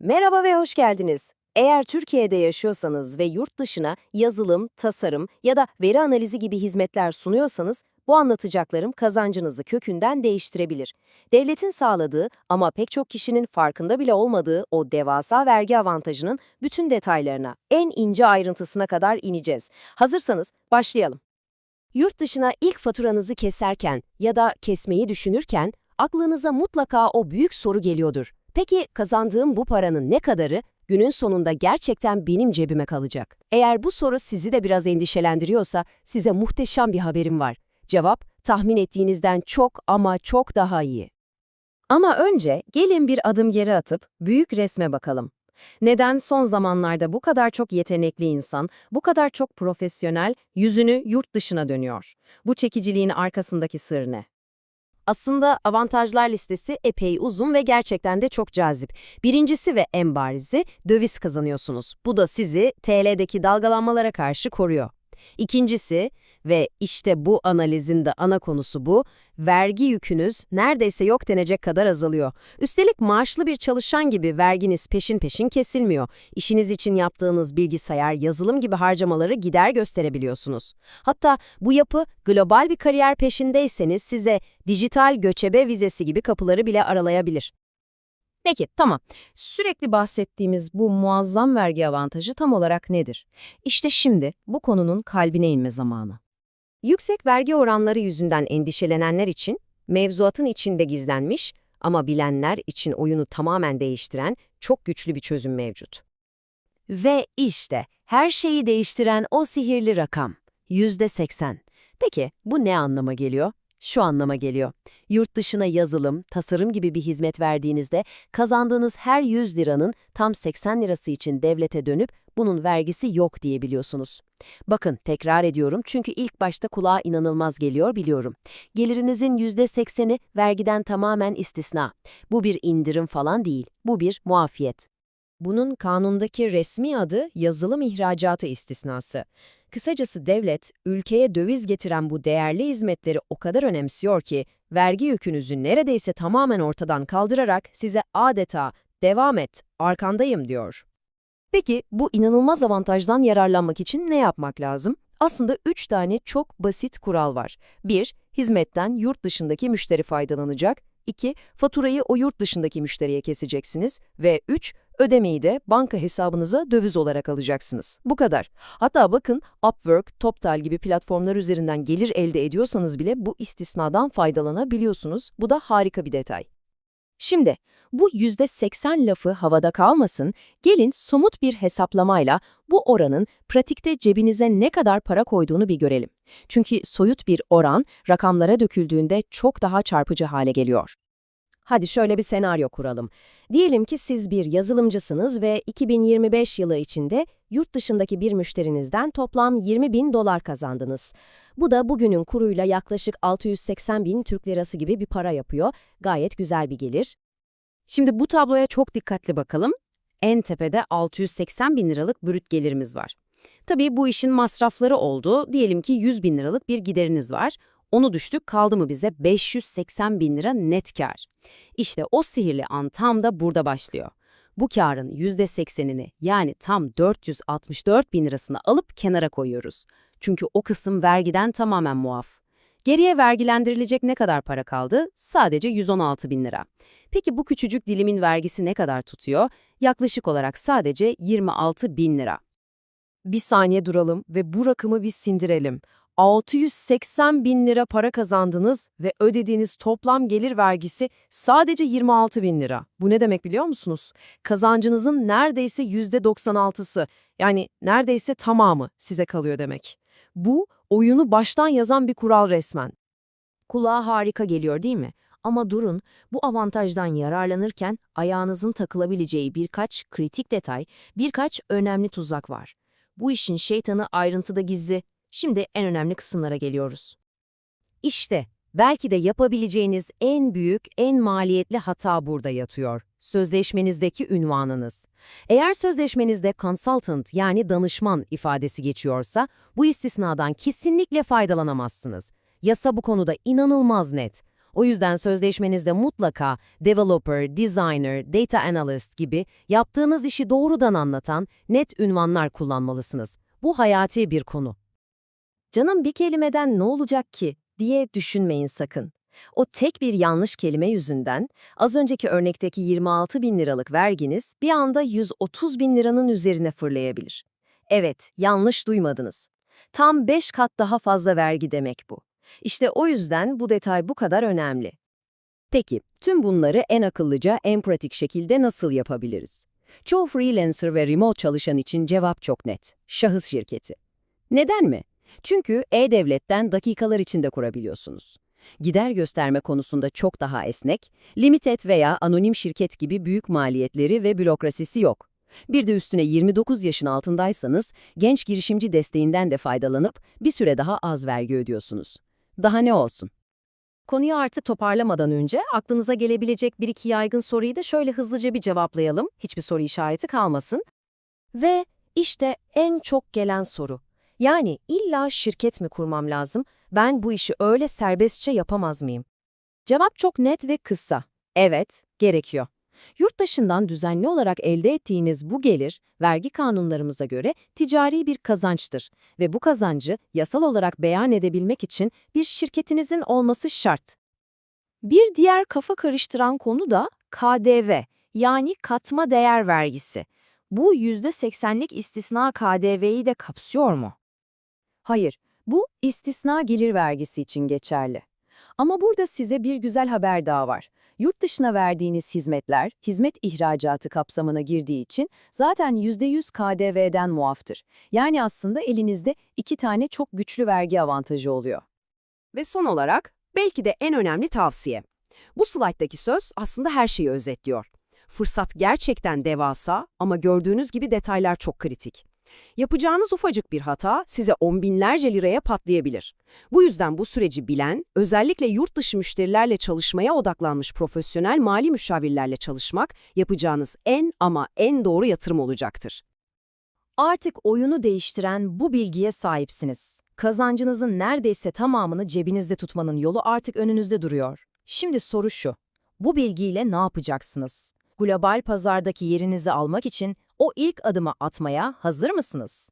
Merhaba ve hoş geldiniz. Eğer Türkiye'de yaşıyorsanız ve yurt dışına yazılım, tasarım ya da veri analizi gibi hizmetler sunuyorsanız bu anlatacaklarım kazancınızı kökünden değiştirebilir. Devletin sağladığı ama pek çok kişinin farkında bile olmadığı o devasa vergi avantajının bütün detaylarına, en ince ayrıntısına kadar ineceğiz. Hazırsanız başlayalım. Yurt dışına ilk faturanızı keserken ya da kesmeyi düşünürken aklınıza mutlaka o büyük soru geliyordur. Peki kazandığım bu paranın ne kadarı günün sonunda gerçekten benim cebime kalacak? Eğer bu soru sizi de biraz endişelendiriyorsa size muhteşem bir haberim var. Cevap tahmin ettiğinizden çok ama çok daha iyi. Ama önce gelin bir adım geri atıp büyük resme bakalım. Neden son zamanlarda bu kadar çok yetenekli insan, bu kadar çok profesyonel yüzünü yurt dışına dönüyor? Bu çekiciliğin arkasındaki sır ne? Aslında avantajlar listesi epey uzun ve gerçekten de çok cazip. Birincisi ve en barizi döviz kazanıyorsunuz. Bu da sizi TL'deki dalgalanmalara karşı koruyor. İkincisi ve işte bu analizin de ana konusu bu, vergi yükünüz neredeyse yok denecek kadar azalıyor. Üstelik maaşlı bir çalışan gibi verginiz peşin peşin kesilmiyor. İşiniz için yaptığınız bilgisayar, yazılım gibi harcamaları gider gösterebiliyorsunuz. Hatta bu yapı global bir kariyer peşindeyseniz size dijital göçebe vizesi gibi kapıları bile aralayabilir. Peki, tamam. Sürekli bahsettiğimiz bu muazzam vergi avantajı tam olarak nedir? İşte şimdi bu konunun kalbine inme zamanı. Yüksek vergi oranları yüzünden endişelenenler için mevzuatın içinde gizlenmiş ama bilenler için oyunu tamamen değiştiren çok güçlü bir çözüm mevcut. Ve işte her şeyi değiştiren o sihirli rakam, %80. Peki bu ne anlama geliyor? Şu anlama geliyor. Yurt dışına yazılım, tasarım gibi bir hizmet verdiğinizde kazandığınız her 100 liranın tam 80 lirası için devlete dönüp bunun vergisi yok diyebiliyorsunuz. Bakın tekrar ediyorum çünkü ilk başta kulağa inanılmaz geliyor biliyorum. Gelirinizin %80'i vergiden tamamen istisna. Bu bir indirim falan değil, bu bir muafiyet. Bunun kanundaki resmi adı yazılım ihracatı istisnası. Kısacası devlet, ülkeye döviz getiren bu değerli hizmetleri o kadar önemsiyor ki, vergi yükünüzü neredeyse tamamen ortadan kaldırarak size adeta devam et, arkandayım diyor. Peki bu inanılmaz avantajdan yararlanmak için ne yapmak lazım? Aslında üç tane çok basit kural var. 1. Hizmetten yurt dışındaki müşteri faydalanacak. 2. Faturayı o yurt dışındaki müşteriye keseceksiniz. Ve 3. Ödemeyi de banka hesabınıza döviz olarak alacaksınız. Bu kadar. Hatta bakın Upwork, TopTal gibi platformlar üzerinden gelir elde ediyorsanız bile bu istisnadan faydalanabiliyorsunuz. Bu da harika bir detay. Şimdi bu %80 lafı havada kalmasın, gelin somut bir hesaplamayla bu oranın pratikte cebinize ne kadar para koyduğunu bir görelim. Çünkü soyut bir oran rakamlara döküldüğünde çok daha çarpıcı hale geliyor. Hadi şöyle bir senaryo kuralım. Diyelim ki siz bir yazılımcısınız ve 2025 yılı içinde yurt dışındaki bir müşterinizden toplam 20 bin dolar kazandınız. Bu da bugünün kuruyla yaklaşık 680 bin Türk lirası gibi bir para yapıyor. Gayet güzel bir gelir. Şimdi bu tabloya çok dikkatli bakalım. En tepede 680 bin liralık brüt gelirimiz var. Tabii bu işin masrafları oldu. Diyelim ki 100 bin liralık bir gideriniz var. Onu düştük kaldı mı bize 580 bin lira net kar. İşte o sihirli an tam da burada başlıyor. Bu karın %80'ini yani tam 464 bin lirasını alıp kenara koyuyoruz. Çünkü o kısım vergiden tamamen muaf. Geriye vergilendirilecek ne kadar para kaldı? Sadece 116 bin lira. Peki bu küçücük dilimin vergisi ne kadar tutuyor? Yaklaşık olarak sadece 26 bin lira. Bir saniye duralım ve bu rakamı bir sindirelim. 680 bin lira para kazandınız ve ödediğiniz toplam gelir vergisi sadece 26 bin lira. Bu ne demek biliyor musunuz? Kazancınızın neredeyse %96'sı yani neredeyse tamamı size kalıyor demek. Bu oyunu baştan yazan bir kural resmen. Kulağa harika geliyor değil mi? Ama durun, bu avantajdan yararlanırken ayağınızın takılabileceği birkaç kritik detay, birkaç önemli tuzak var. Bu işin şeytanı ayrıntıda gizli. Şimdi en önemli kısımlara geliyoruz. İşte belki de yapabileceğiniz en büyük, en maliyetli hata burada yatıyor. Sözleşmenizdeki ünvanınız. Eğer sözleşmenizde consultant yani danışman ifadesi geçiyorsa bu istisnadan kesinlikle faydalanamazsınız. Yasa bu konuda inanılmaz net. O yüzden sözleşmenizde mutlaka developer, designer, data analyst gibi yaptığınız işi doğrudan anlatan net ünvanlar kullanmalısınız. Bu hayati bir konu. Canım bir kelimeden ne olacak ki diye düşünmeyin sakın. O tek bir yanlış kelime yüzünden az önceki örnekteki 26 bin liralık verginiz bir anda 130 bin liranın üzerine fırlayabilir. Evet, yanlış duymadınız. Tam 5 kat daha fazla vergi demek bu. İşte o yüzden bu detay bu kadar önemli. Peki, tüm bunları en akıllıca, en pratik şekilde nasıl yapabiliriz? Çoğu freelancer ve remote çalışan için cevap çok net. Şahıs şirketi. Neden mi? Çünkü e-devletten dakikalar içinde kurabiliyorsunuz. Gider gösterme konusunda çok daha esnek, limited veya anonim şirket gibi büyük maliyetleri ve bürokrasisi yok. Bir de üstüne 29 yaşın altındaysanız genç girişimci desteğinden de faydalanıp bir süre daha az vergi ödüyorsunuz. Daha ne olsun? Konuyu artık toparlamadan önce aklınıza gelebilecek bir iki yaygın soruyu da şöyle hızlıca bir cevaplayalım. Hiçbir soru işareti kalmasın. Ve işte en çok gelen soru. Yani illa şirket mi kurmam lazım? Ben bu işi öyle serbestçe yapamaz mıyım? Cevap çok net ve kısa. Evet, gerekiyor. Yurt dışından düzenli olarak elde ettiğiniz bu gelir, vergi kanunlarımıza göre ticari bir kazançtır ve bu kazancı yasal olarak beyan edebilmek için bir şirketinizin olması şart. Bir diğer kafa karıştıran konu da KDV, yani katma değer vergisi. Bu %80'lik istisna KDV'yi de kapsıyor mu? Hayır, bu istisna gelir vergisi için geçerli. Ama burada size bir güzel haber daha var. Yurt dışına verdiğiniz hizmetler, hizmet ihracatı kapsamına girdiği için zaten %100 KDV'den muaftır. Yani aslında elinizde iki tane çok güçlü vergi avantajı oluyor. Ve son olarak, belki de en önemli tavsiye. Bu slayttaki söz aslında her şeyi özetliyor. Fırsat gerçekten devasa ama gördüğünüz gibi detaylar çok kritik. Yapacağınız ufacık bir hata size on binlerce liraya patlayabilir. Bu yüzden bu süreci bilen, özellikle yurt dışı müşterilerle çalışmaya odaklanmış profesyonel mali müşavirlerle çalışmak yapacağınız en ama en doğru yatırım olacaktır. Artık oyunu değiştiren bu bilgiye sahipsiniz. Kazancınızın neredeyse tamamını cebinizde tutmanın yolu artık önünüzde duruyor. Şimdi soru şu. Bu bilgiyle ne yapacaksınız? Global pazardaki yerinizi almak için o ilk adımı atmaya hazır mısınız?